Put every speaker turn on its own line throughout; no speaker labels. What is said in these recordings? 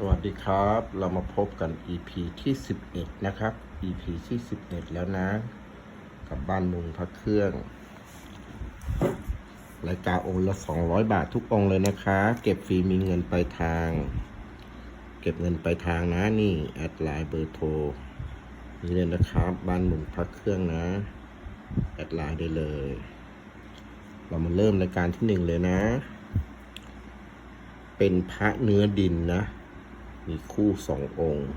สวัสดีครับ เรามาพบกัน EP ที่ 11 นะครับ EP ที่ 11 แล้วนะ กับบ้านมุงพระเครื่อง รายการองค์ละ 200 บาททุกองเลยนะคะ เก็บฟรีมีเงินไปทาง เก็บเงินไปทางนะนี่ แอดไลน์เบอร์โทรนี่เลยนะครับ บ้านมุงพระเครื่องนะ แอดไลน์ได้เลย เรามาเริ่มรายการที่หนึ่งเลยนะ เป็นพระเนื้อดินนะ มีคู่สององค์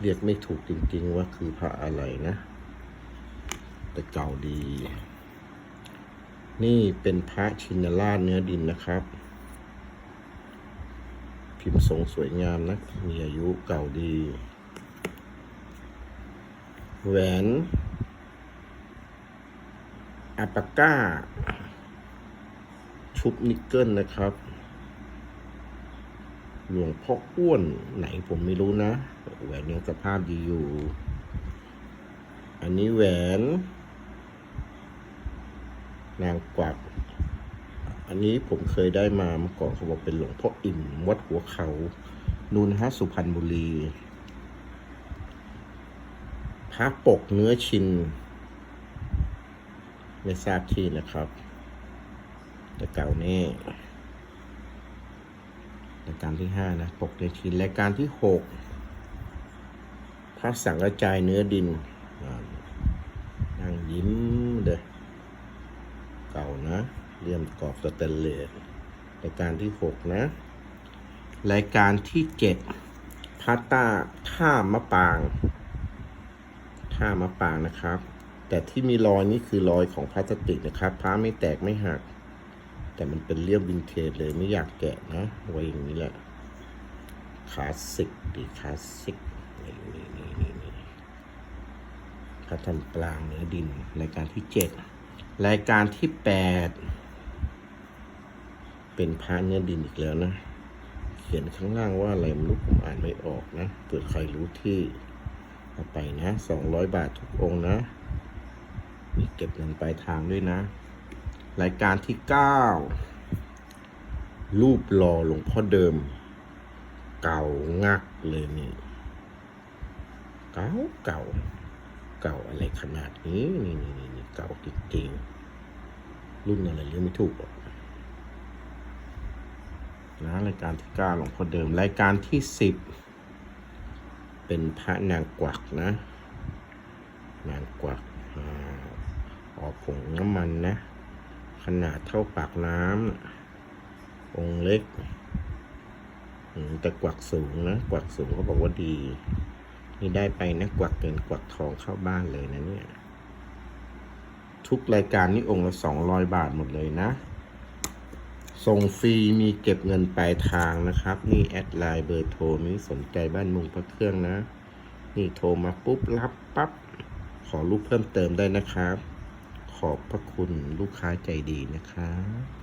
เรียกไม่ถูกจริงๆว่าคือพระอะไรนะ แต่เก่าดี นี่เป็นพระชินราชเนื้อดินนะครับ พิมพ์ทรงสวยงามนะ มีอายุเก่าดี แหวนอัปปาก้า ชุบนิกเกิลนะครับ หลวงพ่ออ้วนไหนผมไม่รู้นะ แหวนยังสภาพดีอยู่ อันนี้แหวน นางกวัก อันนี้ผมเคยได้มาเมื่อก่อนเขาบอกเป็นหลวงพ่ออิ่มวัดหัวเขานูนฮะสุพรรณบุรีพระปกเนื้อชินไม่ทราบที่นะครับ แต่เก่าแน่ รายการที่ห้านะปกเนื้อชินรายการที่หกพระสังกระจายเนื้อดินนั่งยิ้มเด้อเก่านะเลี่ยมกรอบสแตนเลสรายการที่หกนะ รายการที่เจ็ดพาต้าท่ามะปางท่ามะปางนะครับ แต่ที่มีรอยนี่คือรอยของพลาสติกนะครับพระไม่แตกไม่หัก แต่มันเป็นเลี่ยมวินเทจเลยไม่อยากแกะนะไว้อย่างนี้แหละคลาสสิกดีคลาสสิกนี่นี่นี่นี่นี่พระทันปลางเนื้อดิน รายการที่เจ็ดรายการที่แปดเป็นพระเนื้อดินอีกแล้วนะ เขียนข้างล่างว่าอะไรไม่รู้ผมอ่านไม่ออกนะเกิดใครรู้ที่เอาไปนะสองร้อยบาททุกองนะ มีเก็บเงินปลายทางด้วยนะ รายการที่เก้ารูปหล่อหลวงพ่อเดิม เก่างักเลยนี่ เก่าเก่า เก่าอะไรขนาดนี้นี่นี่นี่เก่าจริงๆรุ่นอะไรเรียกไม่ถูกหรอกนะรายการที่เก้าหลวงพ่อเดิม รายการที่สิบเป็นพระนางกวักนะ นางกวักอออกผงน้ำมันนะ ขนาดเท่าปากน้ำองเล็กแต่กวักสูงนะกวักสูงเขาบอกว่าดี นี่ได้ไปนะกวักเงินกวักทองเข้าบ้านเลยนะเนี่ย ทุกรายการนี่องค์ละสองร้อยบาทหมดเลยนะ ส่งฟรีมีเก็บเงินปลายทางนะครับ นี่แอดไลน์เบอร์โทรนี้สนใจบ้านมุงพระเครื่องนะ นี่โทรมาปุ๊บรับปับ๊บขอรูปเพิ่มเติมได้นะครับ อบพระคุณลูกค้าใจดีนะครับ